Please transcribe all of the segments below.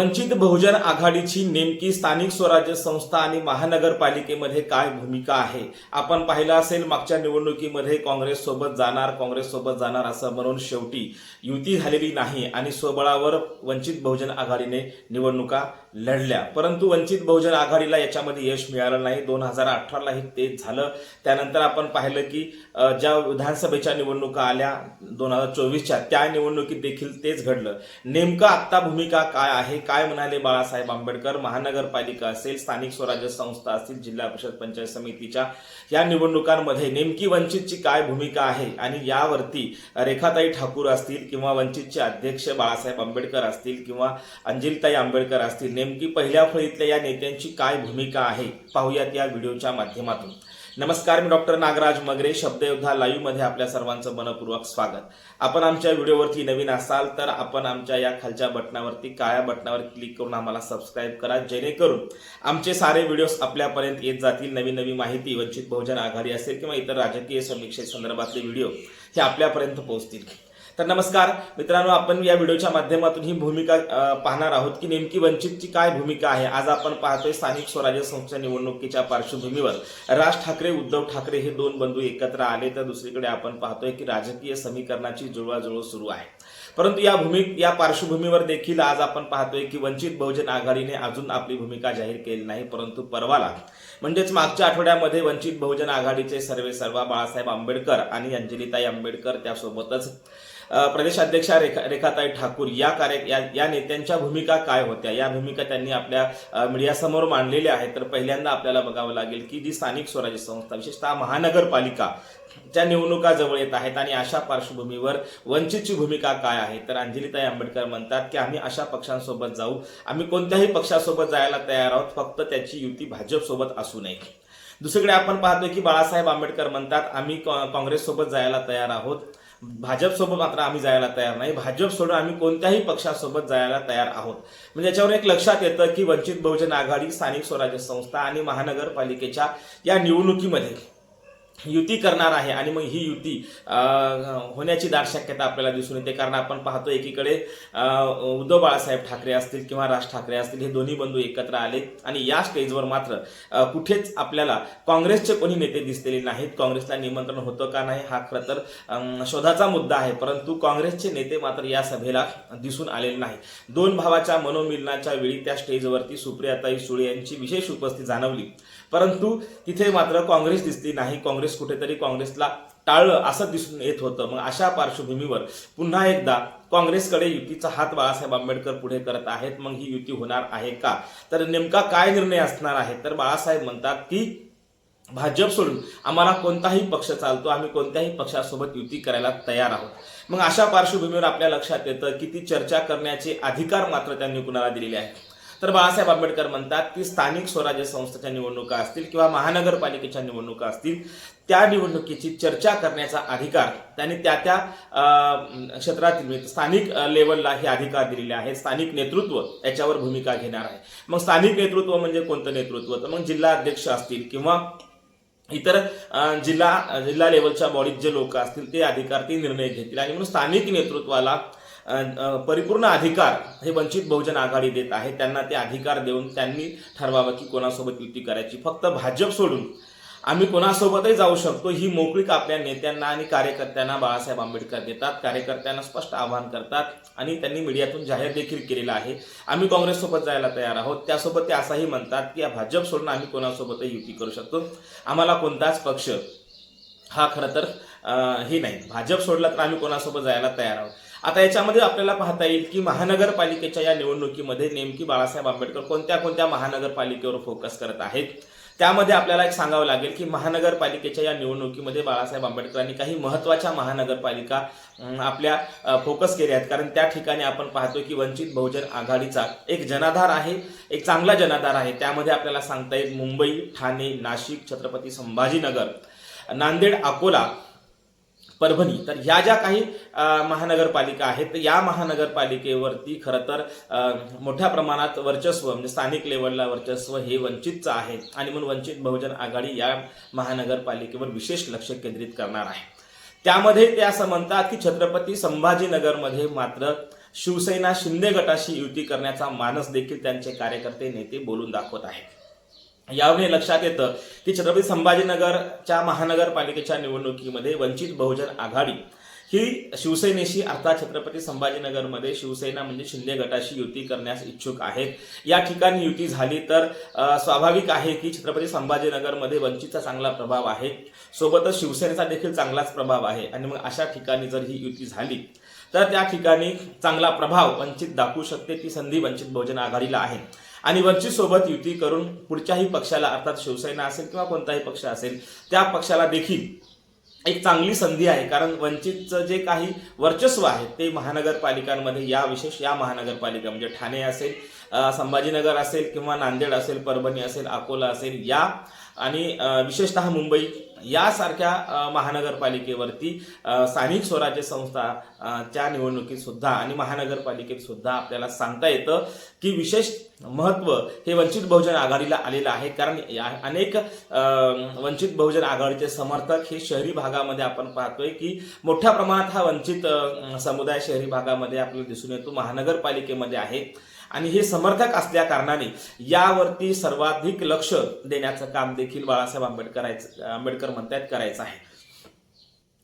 वंचित बहुजन आघाडीची नेमकी स्थानिक स्वराज्य संस्था आणि महानगरपालिकेमध्ये काय भूमिका आहे? आपण पाहिलं असेल मागच्या निवडणुकीमध्ये काँग्रेससोबत जाणार काँग्रेससोबत जाणार असं म्हणून शेवटी युती झालेली नाही आणि स्वबळावर वंचित बहुजन आघाडीने निवडणुका लढल्या. परंतु वंचित बहुजन आघाडीला याच्यामध्ये यश मिळालं नाही. दोन हजार अठरालाही तेच झालं. त्यानंतर आपण पाहिलं की ज्या विधानसभेच्या निवडणुका आल्या दोन हजार चोवीसच्या त्या निवडणुकीत देखील तेच घडलं. नेमकं आत्ता भूमिका काय आहे? काय म्हणाले बाळासाहेब आंबेडकर? महानगरपालिका असेल स्थानिक स्वराज्य संस्था असतील जिल्हा परिषद पंचायत समितीच्या या निवडणुकांमध्ये नेमकी वंचितची काय भूमिका आहे? आणि यावरती रेखाताई ठाकूर असतील किंवा वंचितचे अध्यक्ष बाळासाहेब आंबेडकर असतील किंवा अंजिलताई आंबेडकर असतील नेमकी पहिल्या फळीतल्या या नेत्यांची काय भूमिका आहे? पाहूयात या व्हिडिओच्या माध्यमातून. नमस्कार मी डॉक्टर नागराज मगरे शब्दयोद्धा लाईव्हमध्ये आपल्या सर्वांचं मनपूर्वक स्वागत. आपण आमच्या व्हिडिओवरती नवीन असाल तर आपण आमच्या या खालच्या बटनावरती काळ्या बटनावर क्लिक करून आम्हाला सबस्क्राईब करा जेणेकरून आमचे सारे व्हिडिओज आपल्यापर्यंत येत जातील नवीन नवीन माहिती वंचित बहुजन आघाडी असेल किंवा इतर राजकीय समीक्षे संदर्भातले व्हिडिओ हे आपल्यापर्यंत पोहोचतील. तर नमस्कार मित्रांनो आपण या व्हिडिओच्या माध्यमातून ही भूमिका पाहणार आहोत की नेमकी वंचितची काय भूमिका आहे. आज आपण पाहतोय स्थानिक स्वराज्य संस्था निवडणुकीच्या पार्श्वभूमीवर. राज ठाकरे उद्धव ठाकरे हे दोन बंधू एकत्र आले तर दुसरीकडे आपण पाहतोय की राजकीय समीकरणाची जुळवाजुळव सुरू आहे. परंतु या भूमी या पार्श्वभूमीवर देखील आज आपण पाहतोय की वंचित बहुजन आघाडीने अजून आपली भूमिका जाहीर केली नाही परंतु परवाला म्हणजेच मागच्या आठवड्यामध्ये वंचित बहुजन आघाडीचे सर्वे सर्वा बाळासाहेब आंबेडकर आणि अंजलिताई आंबेडकर त्यासोबतच प्रदेशाध्यक्षा रेखा रेखाताई ठाकूर या कार्य या, या नेत्यांच्या भूमिका काय होत्या? या भूमिका त्यांनी आपल्या मीडियासमोर मांडलेल्या आहेत. तर पहिल्यांदा आपल्याला बघावं लागेल की जी स्थानिक स्वराज्य संस्था विशेषतः महानगरपालिका ज्या निवडणुका जवळ येत आहेत आणि अशा पार्श्वभूमीवर वंचितची भूमिका काय आहे? तर अंजलिताई आंबेडकर म्हणतात की आम्ही अशा पक्षांसोबत जाऊ. आम्ही कोणत्याही पक्षासोबत जायला तयार आहोत. फक्त त्याची युती भाजपसोबत असू नये. दुसरीकडे आपण पाहतोय की बाळासाहेब आंबेडकर म्हणतात आम्ही काँग्रेससोबत जायला तयार आहोत. भाजपसोबत मात्र आम्ही जायला तयार नाही. भाजप सोडून आम्ही कोणत्याही पक्षासोबत जायला तयार आहोत. म्हणजे याच्यावर एक लक्षात येतं की वंचित बहुजन आघाडी स्थानिक स्वराज्य संस्था आणि महानगरपालिकेच्या या निवडणुकीमध्ये युती करणार आहे आणि मग ही युती होण्याची दाट शक्यता आपल्याला दिसून येते. कारण आपण पाहतो एकीकडे उद्धव बाळासाहेब ठाकरे असतील किंवा राज ठाकरे असतील हे दोन्ही बंधू एकत्र आले आणि या स्टेजवर मात्र कुठेच आपल्याला काँग्रेसचे कोणी नेते दिसलेले नाहीत. काँग्रेसला निमंत्रण होतं का नाही हा खरं तर शोधाचा मुद्दा आहे. परंतु काँग्रेसचे नेते मात्र या सभेला दिसून आलेले नाही दोन भावाच्या मनोमिलनाच्या वेळी त्या स्टेजवरती सुप्रियाताई सुळे यांची विशेष उपस्थिती जाणवली. परंतु तिथे मात्र काँग्रेस दिसली नाही. काँग्रेस कुठेतरी काँग्रेसला टाळलं असं दिसून येत होतं. मग अशा पार्श्वभूमीवर पुन्हा एकदा काँग्रेसकडे युतीचा हात बाळासाहेब आंबेडकर पुढे करत आहेत. मग ही युती होणार आहे का? तर नेमका काय निर्णय असणार आहे? तर बाळासाहेब म्हणतात की भाजप सोडून आम्हाला कोणताही पक्ष चालतो. आम्ही कोणत्याही पक्षासोबत युती करायला तयार आहोत. मग अशा पार्श्वभूमीवर आपल्या लक्षात येतं की ती चर्चा करण्याचे अधिकार मात्र त्यांनी कुणाला दिलेले आहेत? तर बाळासाहेब आंबेडकर म्हणतात की स्थानिक स्वराज्य संस्थेच्या निवडणुका असतील किंवा महानगरपालिकेच्या निवडणुका असतील त्या निवडणुकीची चर्चा करण्याचा अधिकार त्यांनी त्या त्या क्षेत्रातील म्हणजे स्थानिक लेवलला हे अधिकार दिलेले आहेत. स्थानिक नेतृत्व याच्यावर भूमिका घेणार आहे. मग स्थानिक नेतृत्व म्हणजे कोणतं नेतृत्व? तर मग जिल्हा अध्यक्ष असतील किंवा इतर जिल्हा जिल्हा लेवलच्या बॉडीत जे लोक असतील ते अधिकार ते निर्णय घेतील. आणि म्हणून स्थानिक नेतृत्वाला परिपूर्ण अधिकार हे वंचित बहुजन आघाडी देत आहे. त्यांना ते अधिकार देऊन त्यांनी ठरवावं की कोणासोबत युती करायची. फक्त भाजप सोडून आम्ही कोणासोबतही जाऊ शकतो. ही मोकळीक आपल्या नेत्यांना आणि कार्यकर्त्यांना बाळासाहेब आंबेडकर देतात. कार्यकर्त्यांना स्पष्ट आवाहन करतात आणि त्यांनी मीडियातून जाहीर देखील केलेलं आहे. आम्ही काँग्रेससोबत जायला तयार आहोत. त्यासोबत ते असंही म्हणतात की या भाजप सोडून आम्ही कोणासोबतही युती करू शकतो. आम्हाला कोणताच पक्ष हा खरं तर हे नाही. भाजप सोडला तर आम्ही कोणासोबत जायला तयार आहोत. आता याच्यामध्ये आपल्याला पाहता येईल की महानगरपालिकेच्या या निवडणुकीमध्ये नेमकी बाळासाहेब आंबेडकर कोणत्या कोणत्या महानगरपालिकेवर फोकस करत आहेत? त्यामध्ये आपल्याला एक सांगावं लागेल की महानगरपालिकेच्या या निवडणुकीमध्ये बाळासाहेब आंबेडकरांनी काही महत्त्वाच्या महानगरपालिका आपल्या फोकस केल्या आहेत. कारण त्या ठिकाणी आपण पाहतो की वंचित बहुजन आघाडीचा एक जनाधार आहे एक चांगला जनाधार आहे. त्यामध्ये आपल्याला सांगता येईल मुंबई ठाणे नाशिक छत्रपती संभाजीनगर नांदेड अकोला परभणी. तर ह्या ज्या काही महानगरपालिका आहेत तर या महानगरपालिकेवरती खरं तर मोठ्या प्रमाणात वर्चस्व म्हणजे स्थानिक लेवलला वर्चस्व हे वंचितचं आहे. आणि म्हणून वंचित बहुजन आघाडी या महानगरपालिकेवर विशेष लक्ष केंद्रित करणार आहे. त्यामध्ये ते असं म्हणतात की छत्रपती संभाजीनगरमध्ये मात्र शिवसेना शिंदे गटाशी युती करण्याचा मानस देखील त्यांचे कार्यकर्ते नेते बोलून दाखवत आहेत. यावेळी हे लक्षात येतं की छत्रपती संभाजीनगरच्या महानगरपालिकेच्या निवडणुकीमध्ये वंचित बहुजन आघाडी ही शिवसेनेशी अर्थात छत्रपती संभाजीनगरमध्ये शिवसेना म्हणजे शिंदे गटाशी युती करण्यास इच्छुक आहेत. या ठिकाणी युती झाली तर स्वाभाविक आहे की छत्रपती संभाजीनगरमध्ये वंचितचा चांगला प्रभाव आहे. सोबतच शिवसेनेचा देखील चांगलाच प्रभाव आहे. आणि मग अशा ठिकाणी जर ही युती झाली तर त्या ठिकाणी चांगला प्रभाव वंचित दाखवू शकते ती संधी वंचित बहुजन आघाडीला आहे. आणि वंचित सोबत युती करून पुढच्याही पक्षाला अर्थात शिवसेना असेल किंवा कोणताही पक्ष असेल त्या पक्षाला देखील एक चांगली संधी आहे. कारण वंचितचं जे काही वर्चस्व आहे ते महानगरपालिकांमध्ये या विशेष या महानगरपालिका म्हणजे ठाणे असेल संभाजीनगर असेल किंवा नांदेड असेल परभणी असेल अकोला असेल या आणि विशेषतः मुंबई यासारख्या महानगरपालिकेवरती स्थानिक स्वराज्य संस्था च्या निवडणुकीत सुद्धा आणि महानगरपालिकेत सुद्धा आपल्याला सांगता येतं की विशेष महत्त्व हे वंचित बहुजन आघाडीला आलेलं आहे. कारण या अनेक वंचित बहुजन आघाडीचे समर्थक हे शहरी भागामध्ये आपण पाहतोय की मोठ्या प्रमाणात हा वंचित समुदाय शहरी भागामध्ये आपल्याला दिसून येतो. महानगरपालिकेमध्ये आहे. आणि हे समर्थक असल्या कारणाने यावरती सर्वाधिक लक्ष देण्याचं काम देखील बाळासाहेब आंबेडकर आंबेडकर म्हणतायत करायचं आहे.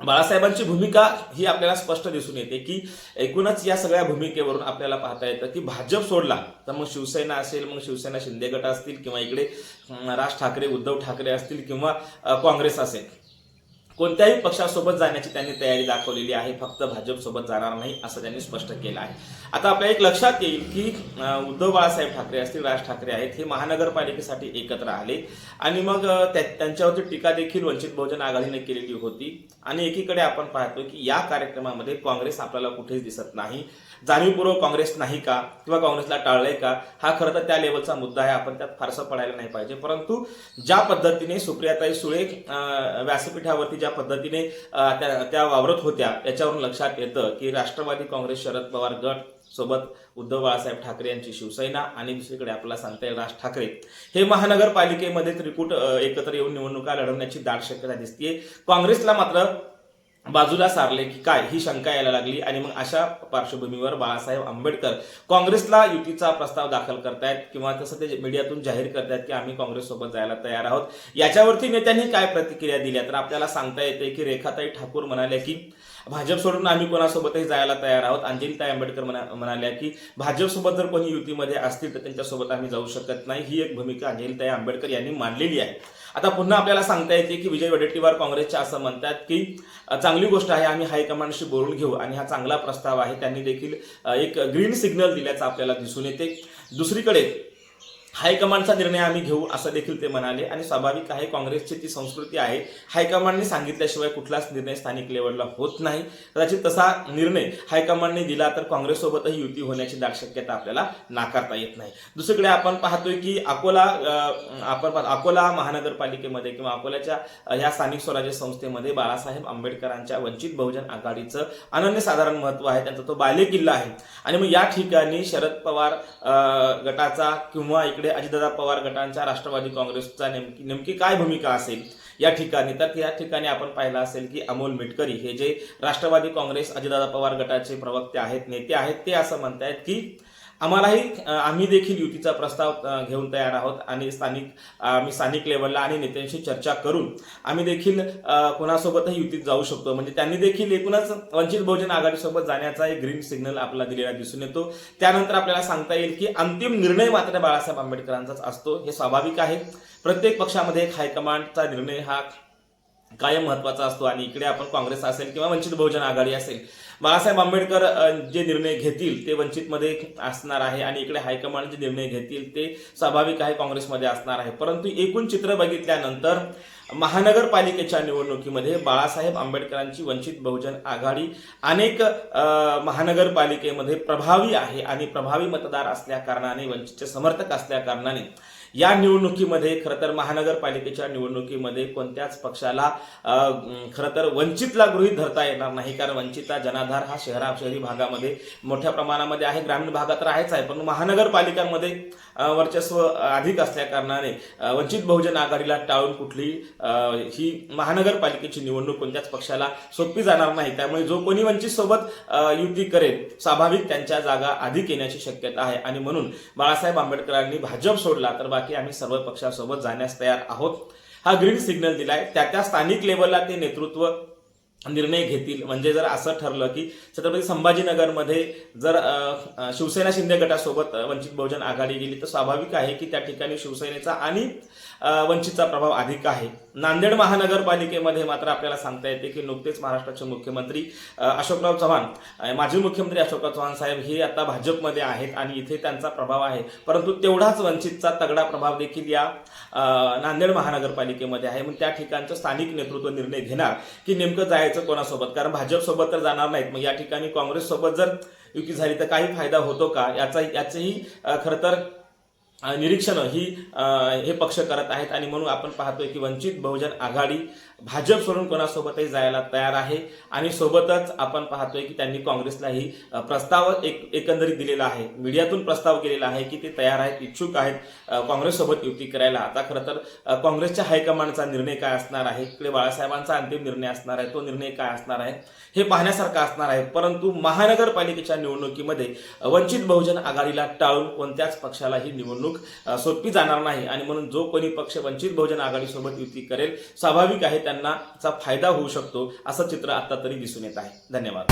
बाळासाहेबांची भूमिका ही आपल्याला स्पष्ट दिसून येते की एकूणच या सगळ्या भूमिकेवरून आपल्याला पाहता येतं की भाजप सोडला तर मग शिवसेना असेल मग शिवसेना शिंदे गट असतील किंवा इकडे राज ठाकरे उद्धव ठाकरे असतील किंवा काँग्रेस असेल. कोणत्याही पक्षासोबत जाण्याची त्यांनी तयारी दाखवलेली आहे. फक्त भाजपसोबत जाणार नाही असं त्यांनी स्पष्ट केलं आहे. आता आपल्या एक लक्षात येईल की उद्धव बाळासाहेब ठाकरे असतील राज ठाकरे आहेत हे महानगरपालिकेसाठी एकत्र आले. आणि मग त्या- त्यांच्यावरती टीका देखील वंचित बहुजन आघाडीने केलेली होती. आणि एकीकडे आपण पाहतो की या कार्यक्रमामध्ये काँग्रेस आपल्याला कुठेच दिसत नाही. जाणीवपूर्वक काँग्रेस नाही का किंवा काँग्रेसला टाळलंय का? हा खरं तर त्या लेवलचा मुद्दा आहे. आपण त्यात फारसं पडायला नाही पाहिजे. परंतु ज्या पद्धतीने सुप्रियाताई सुळे व्यासपीठावरती ज्या पद्धतीने त्या त्या वावरत होत्या याच्यावरून लक्षात येतं की राष्ट्रवादी काँग्रेस शरद पवार गट सोबत उद्धव बाळासाहेब ठाकरे यांची शिवसेना आणि दुसरीकडे आपल्याला सांगता येईल राज ठाकरे. हे महानगरपालिकेमध्ये त्रिकूट एकत्र येऊन निवडणुका लढवण्याची दाट शक्यता दिसते काँग्रेसला मात्र बाजूला सारले की काय ही शंका यायला लागली. आणि मग अशा पार्श्वभूमीवर बाळासाहेब आंबेडकर काँग्रेसला युतीचा प्रस्ताव दाखल करतायत किंवा तसं ते मीडियातून जाहीर करतायत की आम्ही काँग्रेससोबत जायला तयार आहोत. याच्यावरती नेत्यांनी काय प्रतिक्रिया दिल्या तर आपल्याला सांगता येते की रेखाताई ठाकूर म्हणाल्या की भाजप सोडून आम्ही कोणासोबतही जायला तयार आहोत. अंजलीताई आंबेडकर म्हणा- म्हणाल्या की भाजपसोबत जर कोणी युतीमध्ये असतील तर त्यांच्यासोबत आम्ही जाऊ शकत नाही. ही एक भूमिका अंजलीताई आंबेडकर यांनी मांडलेली आहे. आता पुन्हा आपल्याला सांगता येते की विजय वडेट्टीवार काँग्रेसच्या असं म्हणतात की चांगली गोष्ट आहे आम्ही हायकमांडशी बोलून घेऊ आणि हा चांगला प्रस्ताव आहे. त्यांनी देखील एक ग्रीन सिग्नल दिल्याचं आपल्याला दिसून येते. दुसरीकडे हायकमांडचा निर्णय आम्ही घेऊ असं देखील ते म्हणाले. आणि स्वाभाविक आहे काँग्रेसची ती संस्कृती आहे. हायकमांडने सांगितल्याशिवाय कुठलाच निर्णय स्थानिक लेवलला होत नाही. कदाचित तसा निर्णय हायकमांडने दिला तर काँग्रेससोबतही युती होण्याची दाट शक्यता आपल्याला नाकारता येत नाही. दुसरीकडे आपण पाहतोय की अकोला आपण पाहतो अकोला महानगरपालिकेमध्ये किंवा अकोल्याच्या ह्या स्थानिक स्वराज्य संस्थेमध्ये बाळासाहेब आंबेडकरांच्या वंचित बहुजन आघाडीचं अनन्यसाधारण महत्त्व आहे. त्यांचा तो बालेकिल्ला आहे. आणि मग या ठिकाणी शरद पवार गटाचा किंवा इकडे अजितदादा पवार गटांच्या राष्ट्रवादी काँग्रेसचा नेमकी नेमकी काय भूमिका असेल या ठिकाणी? तर या ठिकाणी आपण पाहिलं असेल की अमोल मिटकरी हे जे राष्ट्रवादी काँग्रेस अजितदादा पवार गटाचे प्रवक्ते आहेत नेते आहेत ते असं म्हणतायत की आम्हालाही आम्ही देखील युतीचा प्रस्ताव घेऊन तयार आहोत आणि स्थानिक आम्ही स्थानिक लेवलला आणि नेत्यांशी चर्चा करून आम्ही देखील कोणासोबतही युतीत जाऊ शकतो. म्हणजे त्यांनी देखील एकूणच वंचित बहुजन आघाडीसोबत जाण्याचा एक ग्रीन सिग्नल आपल्याला दिलेला दिसून येतो. त्यानंतर आपल्याला सांगता येईल की अंतिम निर्णय मात्र बाळासाहेब आंबेडकरांचाच असतो. हे स्वाभाविक आहे. प्रत्येक पक्षामध्ये एक हायकमांडचा निर्णय हा कायम महत्त्वाचा असतो आणि इकडे आपण काँग्रेस असेल किंवा वंचित बहुजन आघाडी असेल बाळासाहेब आंबेडकर जे निर्णय घेतील ते वंचितमध्ये असणार आहे आणि इकडे हायकमांड जे निर्णय घेतील ते स्वाभाविक आहे काँग्रेसमध्ये असणार आहे. परंतु एकूण चित्र बघितल्यानंतर महानगरपालिकेच्या निवडणुकीमध्ये बाळासाहेब आंबेडकरांची वंचित बहुजन आघाडी अनेक महानगरपालिकेमध्ये प्रभावी आहे आणि प्रभावी मतदार असल्याकारणाने वंचितचे समर्थक असल्याकारणाने या निवडणुकीमध्ये खरं तर महानगरपालिकेच्या निवडणुकीमध्ये कोणत्याच पक्षाला खरं तर वंचितला गृहीत धरता येणार नाही. कारण वंचितचा जनाधार हा शहरा शहरी भागामध्ये मोठ्या प्रमाणामध्ये आहे. ग्रामीण भागात तर आहेच आहे. पण महानगरपालिकांमध्ये वर्चस्व अधिक असल्याकारणाने वंचित बहुजन आघाडीला टाळून कुठली ही महानगरपालिकेची निवडणूक कोणत्याच पक्षाला सोपी जाणार नाही. त्यामुळे जो कोणी वंचित सोबत युती करेल स्वाभाविक त्यांच्या जागा अधिक येण्याची शक्यता आहे. आणि म्हणून बाळासाहेब आंबेडकरांनी भाजप सोडला तर बाकी आम्ही सर्व पक्षासोबत जाण्यास तयार आहोत. हा ग्रीन सिग्नल दिलाय. त्या त्या स्थानिक लेवलला ते नेतृत्व निर्णय घेतील. म्हणजे जर असं ठरलं की छत्रपती संभाजीनगरमध्ये जर शिवसेना शिंदे गटासोबत वंचित बहुजन आघाडी गेली तर स्वाभाविक आहे की त्या ठिकाणी शिवसेनेचा आणि वंचितचा प्रभाव अधिक आहे. नांदेड महानगरपालिकेमध्ये मात्र आपल्याला सांगता येते की नुकतेच महाराष्ट्राचे मुख्यमंत्री अशोकराव चव्हाण माजी मुख्यमंत्री अशोकराव चव्हाण साहेब हे आता भाजपमध्ये आहेत आणि इथे त्यांचा प्रभाव आहे. परंतु तेवढाच वंचितचा तगडा प्रभाव देखील या नांदेड महानगरपालिकेमध्ये आहे. मग त्या ठिकाणचं स्थानिक नेतृत्व निर्णय घेणार की नेमकं जायचं कोणासोबत? कारण भाजपसोबत तर जाणार नाहीत. मग या ठिकाणी काँग्रेससोबत जर युती झाली तर काही फायदा होतो का? याचा याचंही खरं तर निरीक्षणं ही हे पक्ष करत आहेत आणि म्हणून आपण पाहतोय की वंचित बहुजन आघाडी भाजप सोडून कोणासोबतही जायला तयार आहे. आणि सोबतच आपण पाहतोय की त्यांनी काँग्रेसलाही प्रस्ताव एक एकंदरीत दिलेला आहे. मीडियातून प्रस्ताव केलेला आहे की ते तयार आहेत इच्छुक आहेत काँग्रेससोबत युती करायला. आता खरं तर काँग्रेसच्या हायकमांडचा निर्णय काय असणार आहे? इकडे बाळासाहेबांचा अंतिम निर्णय असणार आहे. तो निर्णय काय असणार आहे? हे पाहण्यासारखं असणार आहे. परंतु महानगरपालिकेच्या निवडणुकीमध्ये वंचित बहुजन आघाडीला टाळून कोणत्याच पक्षाला ही निवडणूक सोपी जाणार नाही आणि म्हणून जो कोणी पक्ष वंचित बहुजन आघाडीसोबत युती करेल स्वाभाविक आहे त्यांना चा फायदा होऊ शकतो असं चित्र आता तरी दिसून येत आहे. धन्यवाद.